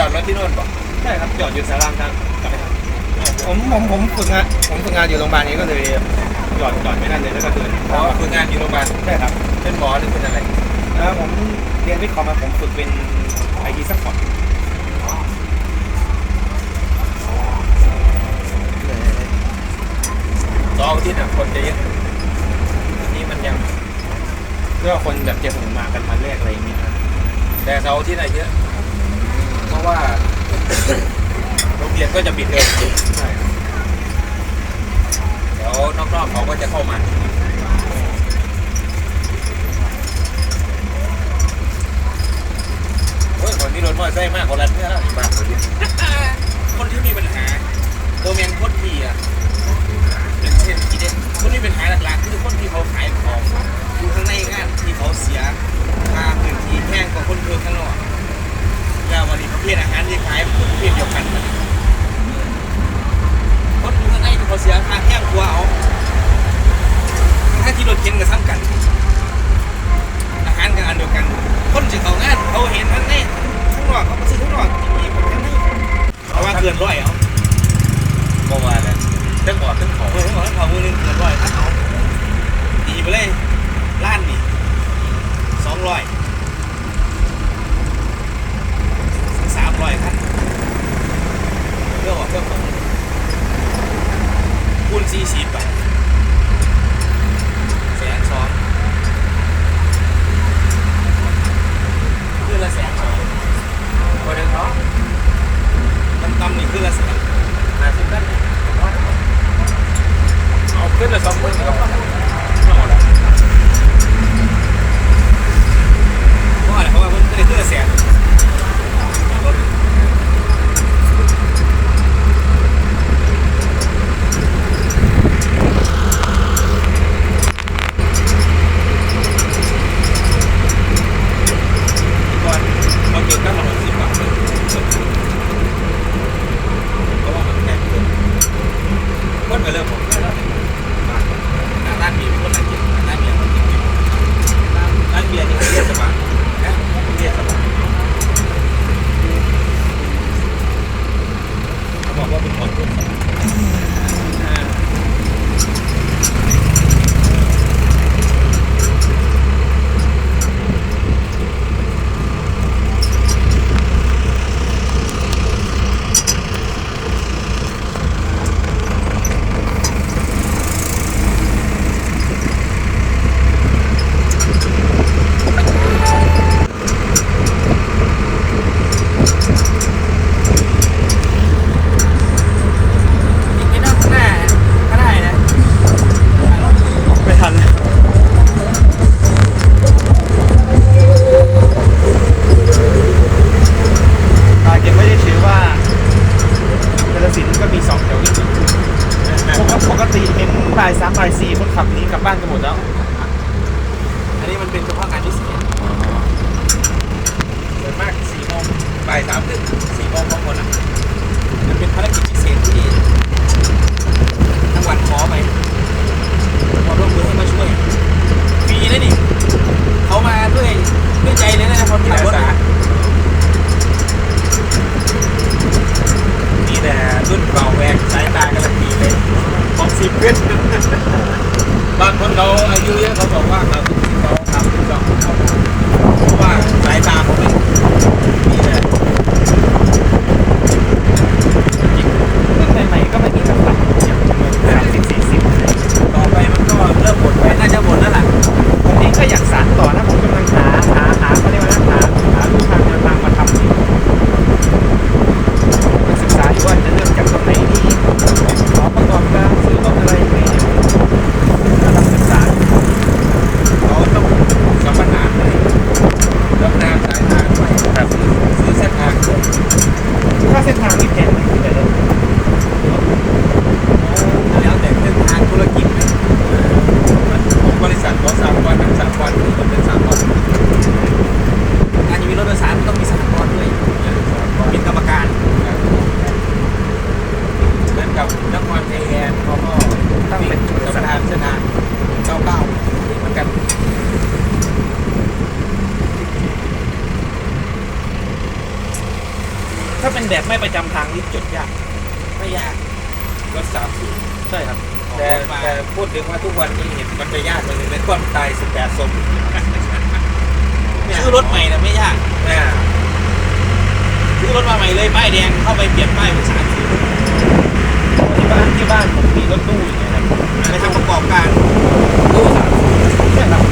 จอดรถที่โน่นป่ะใช่ครับจอดอยู่สารางทางกลับไปครับผมผมผมฝึกงานผมฝึกงานอยู่โรงพยาบาลนี้ก็เลยจอดจอดไม่นั่นเลยแล้วก็เดินอ๋อฝึกงานอยู่โรงพยาบาลใช่ครับเป็นหมอหรือเป็นอะไรแล้วผมเรียนวิทย์คอมมาผมฝึกเป็นไอทีซัพพอร์ตสองอาทิตย์อะคนจะเยอะอันนี้มันยังเพื่อคนแบบจะถึงมากันมาแรกอะไรอย่างเงี้ยครับแต่เสาร์อาที่ไหนเยอะเพ ราะว่าโรงเรียนก็จะปิดเทอมใช่ครับเดี๋ยวนอกๆเขาก็จะเข้ามาโอ้ยคนที่รถมอเตอร์ไซค์มากกว่ารันเพื่อนแล้วอีกบ้างคนเดียวคนที่มีปัญหาโดเมนคนที่อะอย่างเช่นที่เด็กคนที่เป็นปัญหาหลักๆคือคนที่เขาขายของอยู่ข้างในงานที่เขาเสียค่าพื้นที่แพงกว่าคนเดินข้างนอก แล้ววันนี้ประเภทอาหารที่ขายประเภทเดียวกันมันคน ขับนีกลับบ้านกันหมดแล้ว ถ้าเป็นแบบไม่ประจำทางนี่จดยาก ไม่ยากรถสามสิบใช่ครับ แต่แต่แต่พูดถึงว่าทุกวันนี้เห็นมันจะยากกว่เลยในก้อนตายสิบแปดศพชื่อรถใหม่นะไม่ยากอ่าซื้อรถมาใหม่เลยป้ายแดงเข้าไปเปลี่ยนป้ายเป็นสามสิบที่บ้านที่บ้านผมมีรถตู้อย่างเงี้ยนะไปทำประกอบการตู้สามสิบใช่ครับ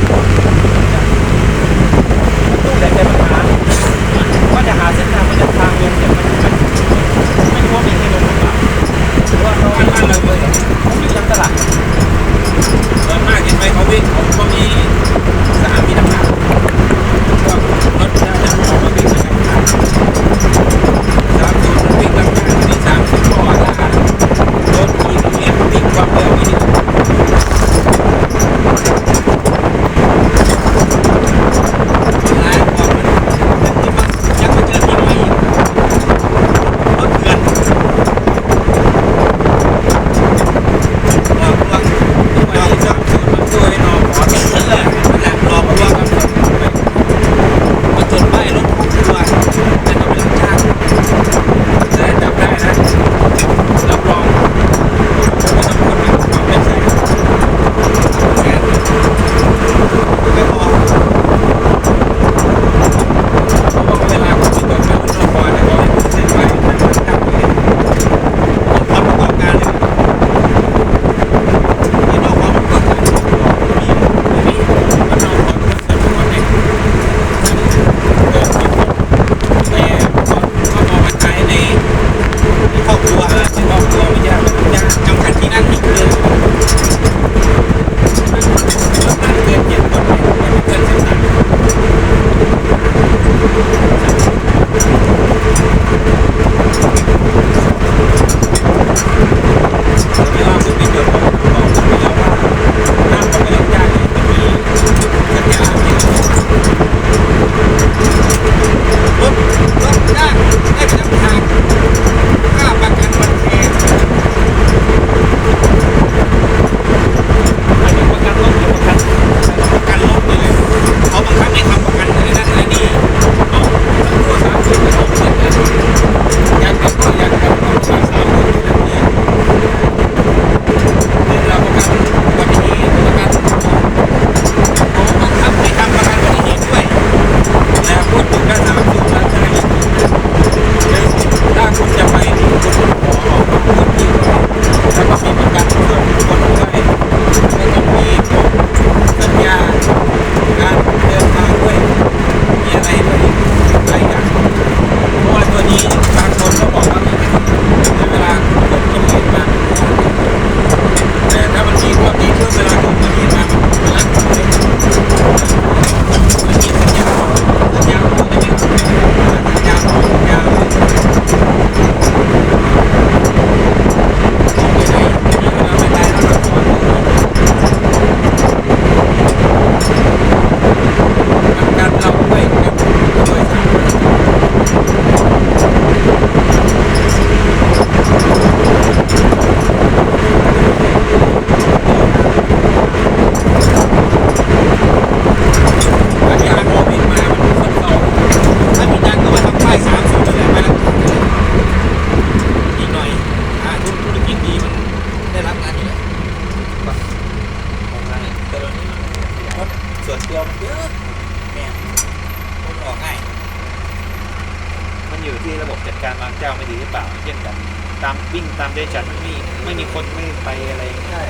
อยู่ที่ระบบจัดการบางเจ้าไม่ดีหรือเปล่าเช่นกับตามวิ่งตามเดชัดไม่มีไม่มีคนไม่ไปอะไรใช่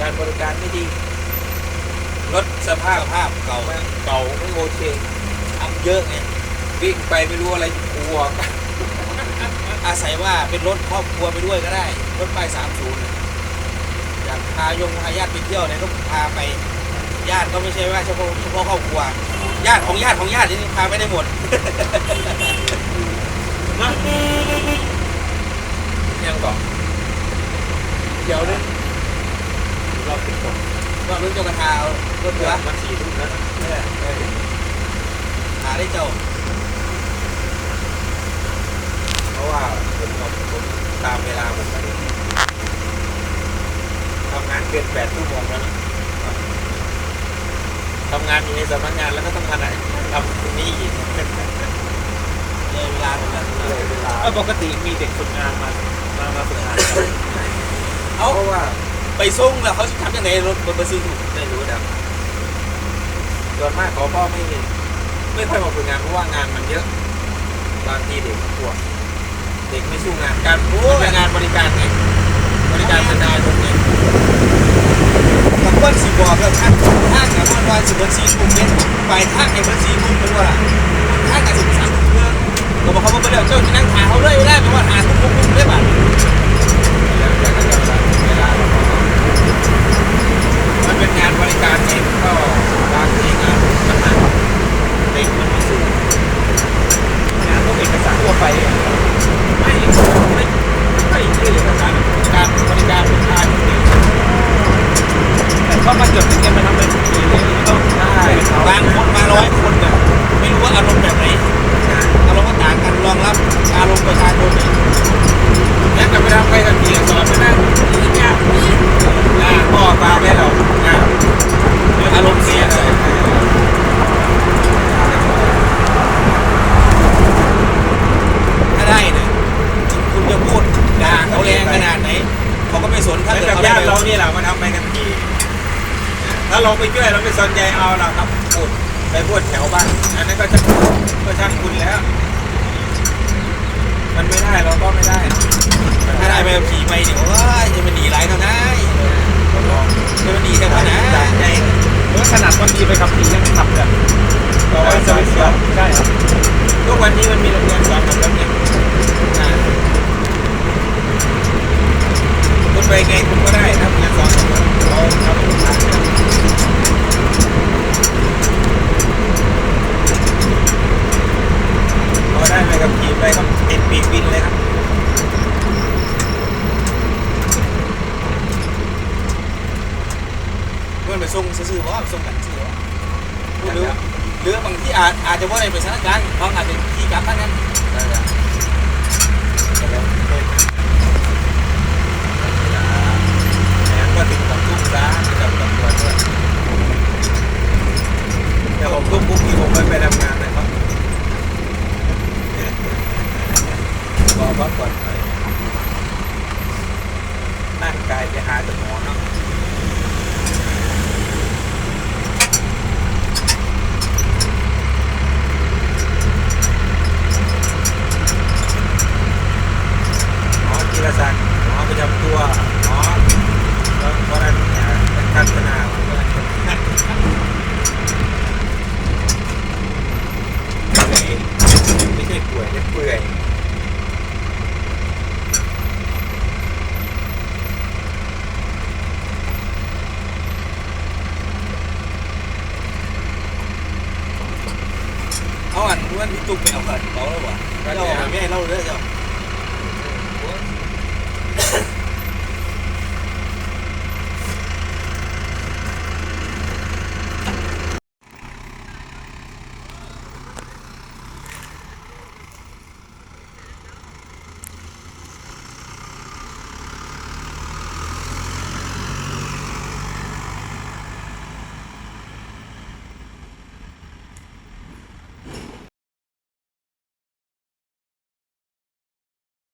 การบริการไม่ดีรถสภาพภาพเก่าเก่าไม่โอเคทำเยอะไงวิ่งไปไม่รู้อะไรกลัวอาศัยว่าเป็นรถครอบครัวไปด้วยก็ได้รถไปสามศูนย์อยากพายงพายาติไปเที่ยวเนี่ยก็พาไป ญาติก็ไม่ใช่ว่าเฉพาะเฉพาะครอบครัว ญาติของญาติของญาตินี่พาไม่ได้หมดนะยังก่อนเดี๋ยวนึงเราติดก่อนว่รุ่นจงกระทารถเรือมาสี่รุ่นแล้หาได้เจ้า เพราะว่าผมผมตามเวลาผมทำงานเกินแปดชั่วโมงแล้ว ทำงานอยู่ในสำนักงานแล้วก็ต้องทำอะไรทำนี่เลยเวลาเป็นลยเวลาปกติมีเด็กฝึกงานมามามาฝึกงานเขาว่าไปส่งแล้วเขาจะทำยังไงรถมันไปซื้อถูกไม่รู้นะส่วนมากขอพ่อไม่เห็นไม่ค่อยมาฝึกงานเพราะว่างานมันเยอะ บางทีเด็กมันกลัวเด็กไม่สู้งานการงานบริการไงบริการกระดายตรงนี้ บคนสีบอกแล้วท่านท่านกับคนว่าสิบวันสี่ทุ่มเนี่ยไปท่านไอ้วันสี่ทุ่มเป็นว่าท่านกับสิบสามทุ่มเพื่อก็บอกเขาว่าไปแล้วเจ้าที่นั่งหาเขาเลยได้ไหมว่าหาทุ่มทุ่มทุ่มได้บ้างแล้วแต่ก็จะเวลาเรมันเป็นงานบริการเองก็บางทีงานมันหนักเด็กมันไม่สู้งานพวกเอกสารทั่วไปอะ ไม่ไม่ไม่ชื่อเอกสารการบริการประชาชนเอง แต่ก็มาจดทะเบียนมาทำเป็นปีเลยไม่ต้อง ใช่ บางคนมาร้อยคนเนี่ยไม่รู้ว่าอารมณ์แบบไหนอารมณ์ก็ต่างกันรองรับอารมณ์ประชาชนเนี่ย แล้วก็ไปทำไปกับเกียร์สอนไปนั่งนี่เนี่ยอ่าพ่อปลาแม่เราอ่า อารมณ์เสียเลย ถ้าได้เนี่ยคุณจะพูดด่าเขาแรงขนาดไหนเขาก็ไม่สน เห ถ้า มือน เกิด กับ เขา ญา ได้ ติเรานี่แหละมาทำไปกันทีถ้าเราไปช่วยเราไม่สนใจเอาเราครับพูด ไปพูดแถวบ้านอันนั้นก็จะก็ช่างคุณแล้ว มันไม่ได้เราก็ไม่ได้เนอะถ้าได้ไปขี่ไปเนี่ยว่าจะมันหนีไรเท่านั้นจะมันหนีแต่ว่านะจากใจเมื่อขนาดคนดีไปขับขี่ยังขับแบบเราเออสสวิวิตตช์ช์สอนใช่ครับทุกวันนี้มันมีโรงเรียนสอนขับรถเนี่ยอ่าคุณไปไงคุณก็ได้นะโรงเรียนสอนขับรถเราเราเป็นทางเลือก พอได้ไปกับขี่ไปก็ติดปีกบินเลยครับเมื่อไปส่งซื้อๆว่าส่งกันซื้อว่าหรือหรือบางที่อาจอาจจะว่าในเป็นสถานการณ์บางอาจจะที่กลับท่านนั้นได้แล้วแต่แล้วแหมก็ถึงสองทุ่มซะไม่กับตำรวจด้วยแต่ผมทุ่มปุ๊บนี่ผมไม่ไปทำงานนะ